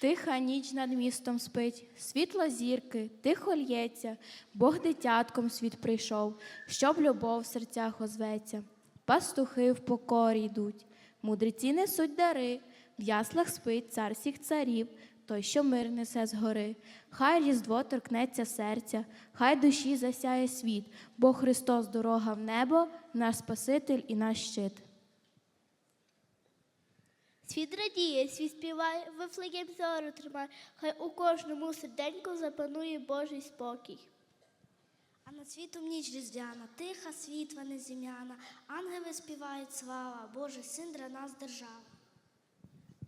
Тиха ніч над містом спить, світло зірки, тихо лється, Бог дитятком світ прийшов, щоб любов в серцях озветься. Пастухи в покорі йдуть, мудреці несуть дари, в яслах спить цар всіх царів, той, що мир несе згори. Хай різдво торкнеться серця, хай душі засяє світ, бо Христос дорога в небо, наш Спаситель і наш щит. Світ радіє, світ співає, вифлеєм зору тримає, хай у кожному серденьку запанує Божий спокій. А над світом ніч різдвяна, тиха світла незім'яна, ангели співають слава, Божий син для нас держава.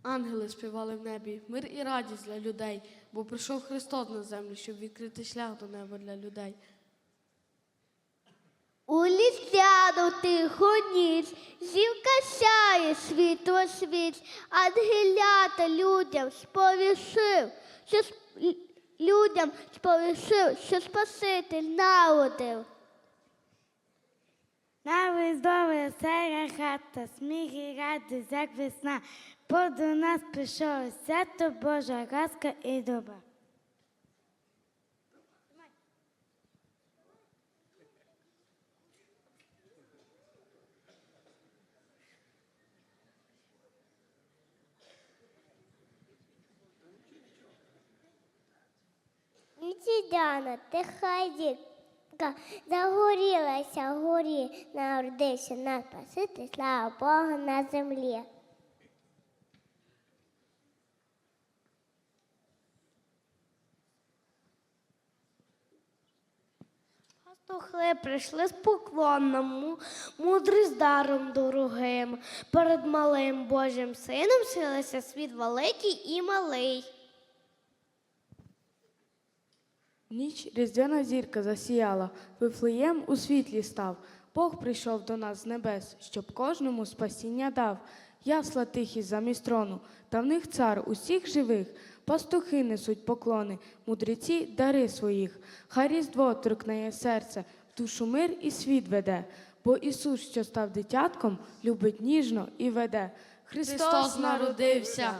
Ангели співали в небі, мир і радість для людей, бо прийшов Христос на землю, щоб відкрити шлях до неба для людей. У лістяну тиху ніч, зірка сяє, світло світ, ангелята людям сповішив, що людям сповішив, що Спаситель народив. На виздове сера хата, сміх і радість, як весна, бо до нас прийшов свято Божа ласка і доба. Літідяна, тиха дітка, загорілася горі, народився нас Спаситель, слава Богу на землі. Пастухи прийшли з поклонному, мудрі з даром дорогим. Перед малим Божим сином силися світ великий і малий. Ніч різдвяна зірка засіяла, Вифлеєм у світлі став. Бог прийшов до нас з небес, щоб кожному спасіння дав. Ясла тихі замість трону, та в них цар усіх живих. Пастухи несуть поклони, мудреці дари своїх. Хай різдво торкнеє серце, в душу мир і світ веде. Бо Ісус, що став дитятком, любить ніжно і веде. Христос народився.